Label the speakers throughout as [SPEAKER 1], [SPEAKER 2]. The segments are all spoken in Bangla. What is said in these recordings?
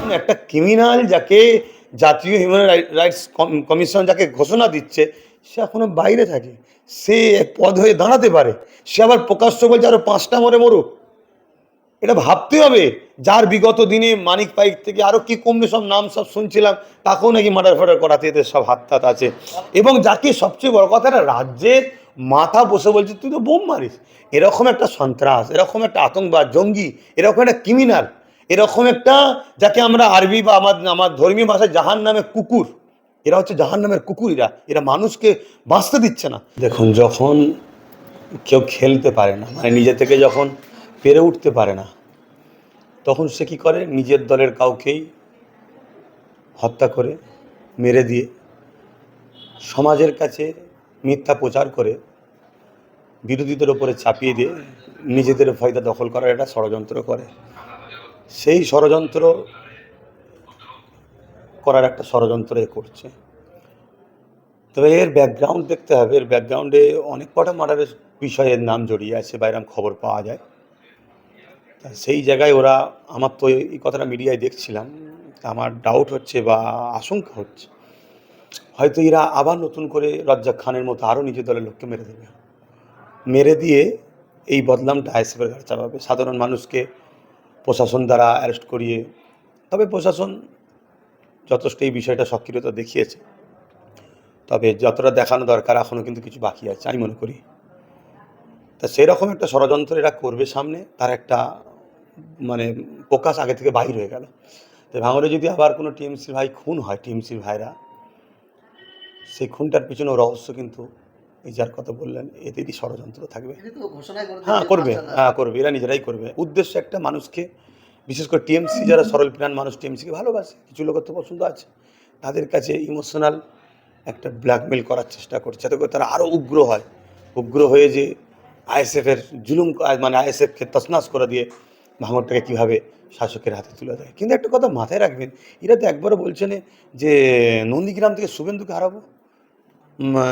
[SPEAKER 1] আরও
[SPEAKER 2] একটা ক্রিমিনাল যাকে জাতীয় হিউম্যান রাইটস কমিশন যাকে ঘোষণা দিচ্ছে, সে এখনও বাইরে থাকে। সে এক পদ হয়ে দাঁড়াতে পারে। সে আবার প্রকাশ্য বলছে আরও পাঁচটা মরে মরুক। এটা ভাবতে হবে, যার বিগত দিনে মানিক পাইক থেকে আরও কি কমবে সব নাম সব শুনছিলাম, তাকেও নাকি মার্ডার ফার্ডার করাতে এদের সব হাত আছে। এবং যাকে সবচেয়ে বড় কথা একটা রাজ্যের মাথা বসে বলছে, তুই তো বোম মারিস। এরকম একটা সন্ত্রাস, এরকম একটা আতঙ্কবাদ, জঙ্গি, এরকম একটা ক্রিমিনাল এরকম একটা যাকে আমরা আরবি বা আমার আমার ধর্মীয় ভাষায় জাহান নামে কুকুর, এরা হচ্ছে জাহান নামের কুকুর এরা এরা মানুষকে বাঁচতে দিচ্ছে না। দেখুন, যখন কেউ খেলতে পারে না মানে নিজে থেকে যখন পেরে উঠতে পারে না, তখন সে কী করে? নিজের দলের কাউকেই হত্যা করে, মেরে দিয়ে সমাজের কাছে মিথ্যা প্রচার করে বিরোধীদের ওপরে চাপিয়ে দিয়ে নিজেদের ফায়দা দখল করার একটা ষড়যন্ত্র করে। সেই ষড়যন্ত্র করার একটা ষড়যন্ত্র করছে। তবে এর ব্যাকগ্রাউন্ড দেখতে হবে। এর ব্যাকগ্রাউন্ডে অনেক কটা মার্ডারের বিষয়ের নাম জড়িয়ে আছে বা এরম খবর পাওয়া যায়। তা সেই জায়গায় ওরা, আমার তো এই কথাটা মিডিয়ায় দেখছিলাম। আমার ডাউট হচ্ছে বা আশঙ্কা হচ্ছে হয়তো এরা আবার নতুন করে রজ্জাক খানের মতো আরও নিজের দলের লোককে মেরে দেবে। মেরে দিয়ে এই বদলামটা আইসিএফের ঘাড়ে চাপাবে। সাধারণ মানুষকে প্রশাসন দ্বারা অ্যারেস্ট করিয়ে, তবে প্রশাসন যথেষ্ট এই বিষয়টা সক্রিয়তা দেখিয়েছে। তবে যতটা দেখানো দরকার এখনও কিন্তু কিছু বাকি আছে, আমি মনে করি। তা সেরকম একটা ষড়যন্ত্র এরা করবে সামনে, তার একটা মানে প্রকাশ আগে থেকে বাহির হয়ে গেল। তো ভাঙড়ে যদি আবার কোনো টিএমসির ভাই, খুন হয় টিএমসির ভাইরা সেই খুনটার পিছনে রহস্য কিন্তু এই যার কথা বললেন এদেরই ষড়যন্ত্র থাকবে। হ্যাঁ করবে হ্যাঁ করবে এরা নিজেরাই করবে। উদ্দেশ্য একটা মানুষকে বিশেষ করে টিএমসি যারা সরল প্রাণ মানুষ টিএমসিকে ভালোবাসে কিছু লোকের তো পছন্দ আছে তাদের কাছে ইমোশনাল একটা ব্ল্যাকমেল করার চেষ্টা করছে। যাতে করে তারা আরও উগ্র হয়। উগ্র হয়ে যে আইএসএফের জুলুম মানে আইএসএফকে তসনাস করে দিয়ে ভাঙরটাকে কীভাবে শাসকের হাতে তুলে দেয়। কিন্তু একটা কথা মাথায় রাখবেন এরা তো একবারও বলছে না যে নন্দীগ্রাম থেকে শুভেন্দুকে হারাবো।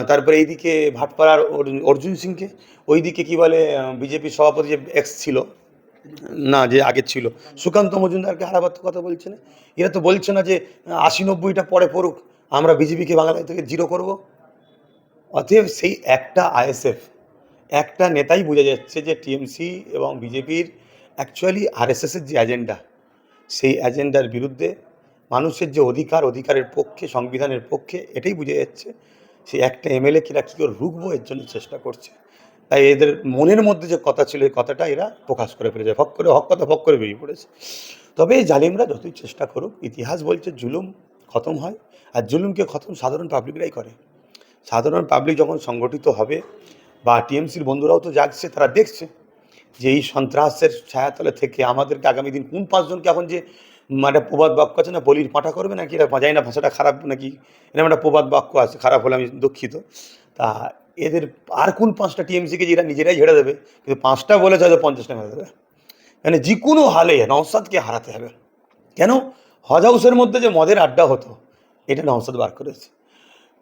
[SPEAKER 2] তারপরে এইদিকে ভাটপাড়ার অর্জুন- সিংকে। ওইদিকে কি বলে বিজেপি সভাপতি যে এক্স ছিল, না, যে আগে ছিল, সুকান্ত মজুমদারকে হারাবার কথা বলছে না। এরা তো বলছে না যে আশি নব্বইটা পরে পড়ুক, আমরা বিজেপিকে বাংলায় থেকে জিরো করব। অতএব সেই একটা আইএসএফ একটা নেতাই বোঝা যাচ্ছে যে টিএমসি এবং বিজেপির অ্যাকচুয়ালি আরএসএসের যে এজেন্ডা সেই এজেন্ডার বিরুদ্ধে মানুষের যে অধিকার, অধিকারের পক্ষে, সংবিধানের পক্ষে, এটাই বোঝা যাচ্ছে। সেই একটা এমএলএ কিরা কী করে রুখবো এর জন্য চেষ্টা করছে। তাই এদের মনের মধ্যে যে কথা ছিল, এই কথাটা এরা প্রকাশ করে ফেলেছে। ফক করে, হক কথা ফক করে বেরিয়ে পড়েছে। তবে এই জালিমরা যতই চেষ্টা করুক, ইতিহাস বলছে জুলুম খতম হয়। আর জুলুমকে খতম সাধারণ পাবলিকরাই করে। সাধারণ পাবলিক যখন সংগঠিত হবে বা টিএমসির বন্ধুরাও তো জাগছে, তারা দেখছে যে এই সন্ত্রাসের ছায়াতলে থেকে আমাদেরকে আগামী দিন কোন পাঁচজনকে এখন যে মানে প্রবাদ বাক্য আছে না, বলির পাঠা করবে নাকি? এটা জানি না, ভাষাটা খারাপ নাকি? এরকম একটা প্রবাদ বাক্য আছে, খারাপ হলে আমি দুঃখিত। তা এদের আর কোন পাঁচটা টিএমসিকে যে এরা নিজেরাই ঝেড়ে দেবে? কিন্তু পাঁচটা বলেছে হয়তো পঞ্চাশটা মেরে দেবে। মানে যে কোনো হালে নওসাদকে হারাতে হবে। কেন? হজ হাউসের মধ্যে যে মদের আড্ডা হতো, এটা নওসাদ বার করেছে।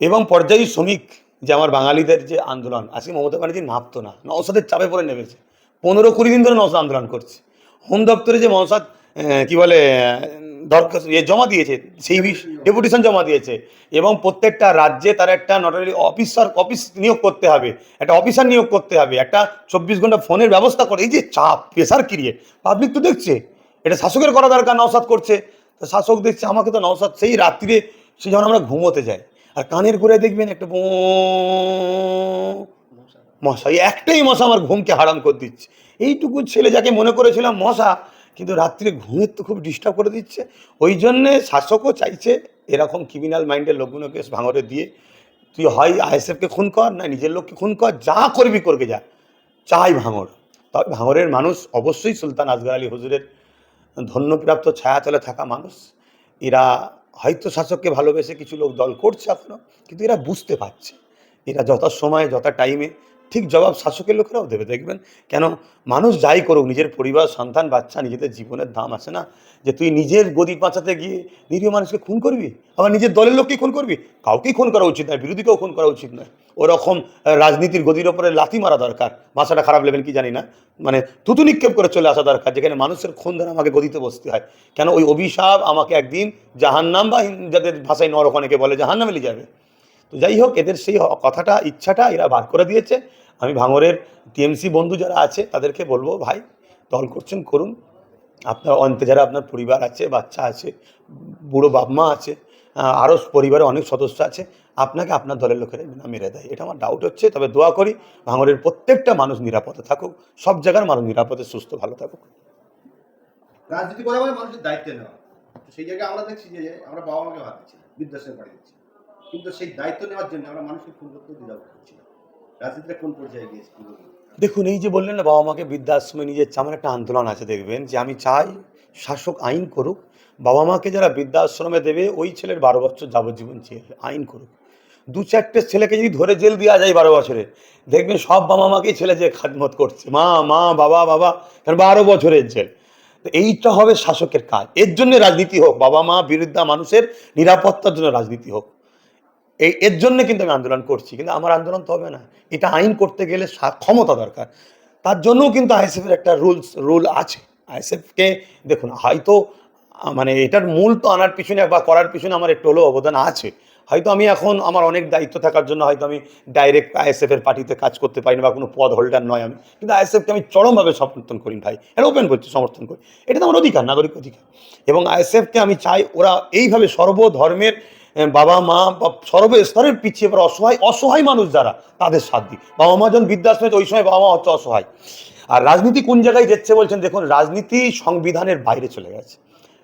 [SPEAKER 2] এবং পর্যায়ী শ্রমিক যে আমার বাঙালিদের যে আন্দোলন, আজকে মমতা ব্যানার্জি নামতো না, নওসাদের চাপে পড়ে নেমেছে। পনেরো কুড়ি দিন ধরে নওসাদ আন্দোলন করছে। হোম দপ্তরে যে নওসাদ কি বলে ইয়ে জমা দিয়েছে সেই ডেপুটেশন জমা দিয়েছে। এবং প্রত্যেকটা রাজ্যে তার একটা নটারি অফিসার অফিস নিয়োগ করতে হবে একটা অফিসার নিয়োগ করতে হবে একটা চব্বিশ ঘণ্টা ফোনের ব্যবস্থা করে। এই যে চাপ প্রেশার ক্রিয়েট পাবলিক তো দেখছে এটা শাসকের করা দরকার নওসাদ করছে। তো শাসক দেখছে আমাকে তো নওসাদ সেই রাত্রিরে সে যখন আমরা ঘুমোতে যাই আর কানের ঘুরে দেখবেন একটা বো মশা এই একটাই মশা আমার ঘুমকে হারাম করে দিচ্ছে। এইটুকু ছেলে যাকে মনে করেছিলাম মশা কিন্তু রাত্রে ঘুমের তো খুব ডিস্টার্ব করে দিচ্ছে। ওই জন্যে শাসকও চাইছে এরকম ক্রিমিনাল মাইন্ডের লোকগুলোকে ভাঙরে দিয়ে, তুই হয় আইএসএফকে খুন কর, না নিজের লোককে খুন কর, যা করবি করবে যা, চাই ভাঙর তবে ভাঙরের মানুষ অবশ্যই সুলতান আসগর আলী হুজুরের ধন্যপ্রাপ্ত ছায়াতলে থাকা মানুষ। এরা হয়তো শাসককে ভালোবেসে কিছু লোক দল করছে এখনও কিন্তু এরা বুঝতে পারছে। এরা যথা সময়ে যথা টাইমে ঠিক জবাব শাসকের লোকেরাও দেবে, দেখবেন। কেন? মানুষ যাই করুক, নিজের পরিবার, সন্তান, বাচ্চা, নিজেদের জীবনের দাম আছে না। যে তুই নিজের গদি বাঁচাতে গিয়ে নিরীহ মানুষকে খুন করবি? আবার নিজের দলের লোককে খুন করবি? কাউকেই খুন করা উচিত নয়, বিরোধীকেও খুন করা উচিত নয়। ওরকম রাজনীতির গদির ওপরে লাথি মারা দরকার। ভাষাটা খারাপ লেবেন কি জানি না। মানে থুতু নিক্ষেপ করে চলে আসা দরকার, যেখানে মানুষের খুন ধরে আমাকে গদিতে বসতে হয়। কেন? ওই অভিশাপ আমাকে একদিন জাহান্নাম বাহিন যাদের ভাষায় নরক অনেকে বলে, জাহান্নামে যাবে। তো যাই হোক, এদের সেই কথাটা, ইচ্ছাটা এরা বার করে দিয়েছে। আমি ভাঙরের টিএমসি বন্ধু যারা আছে, তাদেরকে বলব, ভাই, দল করছেন, করুন। আপনার অন্তে যারা আপনার পরিবার আছে, বাচ্চা আছে, বুড়ো বাপ মা আছে আরও পরিবারে অনেক সদস্য আছে, আপনাকে আপনার দলের লোকেরা মেরে দেয়। এটা আমার ডাউট হচ্ছে, তবে দোয়া করি ভাঙরের প্রত্যেকটা মানুষ নিরাপদে থাকুক, সব জায়গার মানুষ নিরাপদে, সুস্থ, ভালো থাকুক।
[SPEAKER 3] রাজনীতি করা মানে মানুষের দায়িত্ব নেওয়া। সেই জায়গায় আমরা দেখছি যে, আমরা বাবা মাকে দিচ্ছি বিদ্যাসের বাড়ি দিচ্ছি। কিন্তু সেই দায়িত্ব নেওয়ার জন্য আমরা খুন করতে করছি রাজনীতিটা কোন পর্যায়ে গিয়েছে
[SPEAKER 2] দেখুন, এই যে বললেন না, বাবা মাকে বৃদ্ধাশ্রমে নিয়ে যাচ্ছে আমার একটা আন্দোলন আছে, দেখবেন যে আমি চাই শাসক আইন করুক, বাবা মাকে যারা বৃদ্ধাশ্রমে দেবে, ওই ছেলের বারো বছর যাবজ্জীবন চেয়ে আইন করুক। দু চারটে ছেলেকে যদি ধরে জেল দেওয়া যায় বারো বছরে, দেখবেন সব বাবা মাকেই ছেলে যে খাদমত করছে। মা মা, বাবা বাবা কারণ বারো বছরের জেল। তো এইটা হবে শাসকের কাজ। এর জন্য রাজনীতি হোক, বাবা মা বিরুদ্ধা মানুষের নিরাপত্তার জন্য রাজনীতি হোক। এই এর জন্য কিন্তু আমি আন্দোলন করছি, কিন্তু আমার আন্দোলন তো হবে না। এটা আইন করতে গেলে ক্ষমতা দরকার। তার জন্যও কিন্তু আইএসএফের একটা রুলস, রুল আছে। আইএসএফকে দেখুন, হয়তো মানে এটার মূল তো আনার পিছনে বা করার পিছনে আমার একটু হলেও অবদান আছে। হয়তো আমি এখন আমার অনেক দায়িত্ব থাকার জন্য হয়তো আমি ডাইরেক্ট আইএসএফের পার্টিতে কাজ করতে পারি না বা কোনো পদ হোল্ডার নয় আমি। কিন্তু আইএসএফকে আমি চরমভাবে সমর্থন করি ভাই। এটা ওপেন করছি, সমর্থন করি। এটা তো আমার অধিকার, নাগরিক অধিকার। এবং আইএসএফকে আমি চাই ওরা এইভাবে সর্বধর্মের বাবা, মা, বা সর্বস্তরের পিছিয়ে পড়া অসহায় অসহায় মানুষ যারা, তাদের সাথ দিই বাবা মা যখন বৃদ্ধাশ্রমে ওই সময় বাবা মা হচ্ছে অসহায়। আর রাজনীতি কোন জায়গায় যাচ্ছে বলছেন, দেখুন, রাজনীতি সংবিধানের বাইরে চলে গেছে।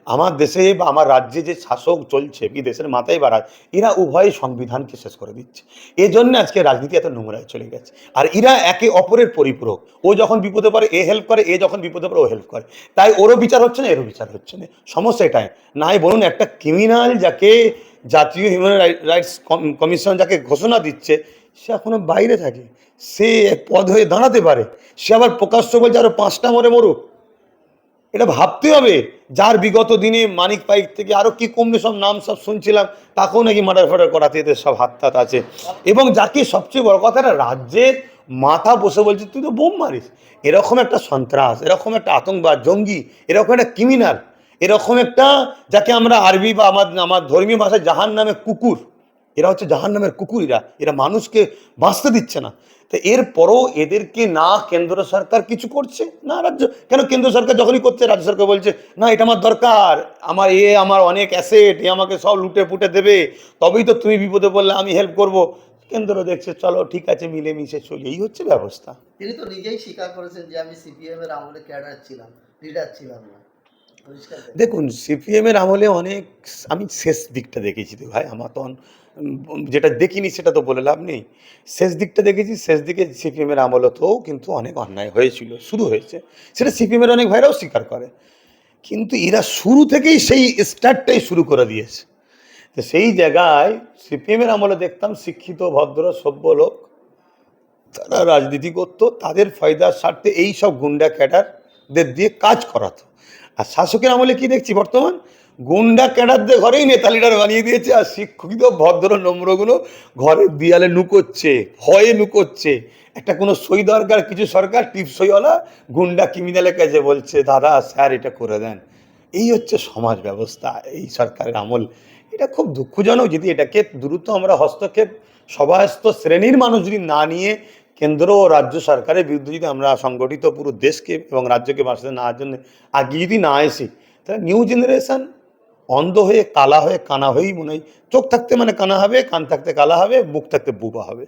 [SPEAKER 2] আমার দেশে বা আমার রাজ্যে যে শাসক চলছে, কি দেশের মাথায় বাড়ায়, এরা উভয় সংবিধানকে শেষ করে দিচ্ছে। এজন্য আজকে রাজনীতি এত নোংরায় চলে গেছে। আর এরা একে অপরের পরিপূরক। ও যখন বিপদে পড়ে, এ হেল্প করে, এ যখন বিপদে পড়ে, ও হেল্প করে। তাই ওরও বিচার হচ্ছে না, এরও বিচার হচ্ছে না। সমস্যা এটাই। নাই বলুন, একটা ক্রিমিনাল যাকে জাতীয় হিউম্যান রাইটস কমিশন যাকে ঘোষণা দিচ্ছে, সে এখনও বাইরে থাকে। সে পদ হয়ে দাঁড়াতে পারে। সে আবার প্রকাশ্য বলছে, আরও পাঁচটা মরে মরুক। এটা ভাবতে হবে। যার বিগত দিনে মানিক পাইক থেকে আরও কি কমবে সব নাম সব শুনছিলাম, তাকেও নাকি মার্ডার ফার্ডার করাতে এদের সব হাত হাত আছে। এবং যাকে সবচেয়ে বড় কথা না রাজ্যের মাথা বসে বলছে, তুই তো বোম মারিস। এরকম একটা সন্ত্রাস, এরকম একটা আতঙ্কবাদ, জঙ্গি, এরকম একটা ক্রিমিনাল এরকম একটা যাকে আমরা আরবি বা আমার আমার ধর্মীয় ভাষায় জাহান নামে কুকুর, এরা হচ্ছে জাহান নামের কুকুর এরা এরা মানুষকে বাঁচতে দিচ্ছে না। তো এরপরও এদেরকে না কেন্দ্র সরকার কিছু করছে, না রাজ্য, কেন কেন্দ্র সরকার যখনই করছে, রাজ্য সরকার বলছে, না, এটা আমার দরকার, আমার এ, আমার অনেক অ্যাসেট এ আমাকে সব লুটে পুটে দেবে, তবেই তো তুমি বিপদে পড়লে আমি হেল্প করব। কেন্দ্র দেখছে, চলো, ঠিক আছে, মিলেমিশে চলি। এই হচ্ছে ব্যবস্থা।
[SPEAKER 1] তিনি তো নিজেই স্বীকার করেছেন যে আমি সিপিএম এর আমলে ক্যাডার ছিলাম লিডার ছিলাম না?
[SPEAKER 2] দেখুন, সিপিএমের আমলে অনেক আমি শেষ দিকটা দেখেছি তো ভাই, আমার তো যেটা দেখিনি সেটা তো বলে লাভ নেই। শেষ দিকটা দেখেছি, শেষ দিকে সিপিএমের আমলতেও কিন্তু অনেক অন্যায় হয়েছিল, শুরু হয়েছে। সেটা সিপিএমের অনেক ভাইরাও স্বীকার করে। কিন্তু এরা শুরু থেকেই সেই স্টার্টটাই শুরু করে দিয়েছে। তো সেই জায়গায় সিপিএমের আমলে দেখতাম শিক্ষিত, ভদ্র, সভ্য লোক, তারা রাজনীতি করতো, তাদের ফায়দার স্বার্থে এই সব গুন্ডা ক্যাডারদের দিয়ে কাজ করাতো। আর শাসকের আমলে কি দেখছি বর্তমান? গুন্ডা ক্যাডারদের ঘরেই নেতা লিডার বানিয়ে দিয়েছে আর শিক্ষিত ভদ্র, নম্রগুলো ঘরের দিয়ালে নুকোচ্ছে, ভয়ে নুকোচ্ছে। একটা কোনো সই দরকার, কিছু সরকার টিপ সইওয়ালা গুন্ডা ক্রিমিনালের কাছে বলছে, দাদা, স্যার, এটা করে দেন। এই হচ্ছে সমাজ ব্যবস্থা, এই সরকারের আমল। এটা খুব দুঃখজনক, যদি এটাকে দ্রুত আমরা হস্তক্ষেপ সবাস্ত শ্রেণির মানুষ যদি না নিয়ে কেন্দ্র ও রাজ্য সরকারের বিরুদ্ধে যদি আমরা সংগঠিত পুরো দেশকে এবং রাজ্যকে বাঁচাতে না জন্য আগে যদি না আসি তাহলে নিউ জেনারেশান অন্ধ হয়ে কালা হয়ে কানা হয়েই মনে হয়, চোখ থাকতে মানে কানা হবে, কান থাকতে কালা হবে, মুখ থাকতে বুবা হবে।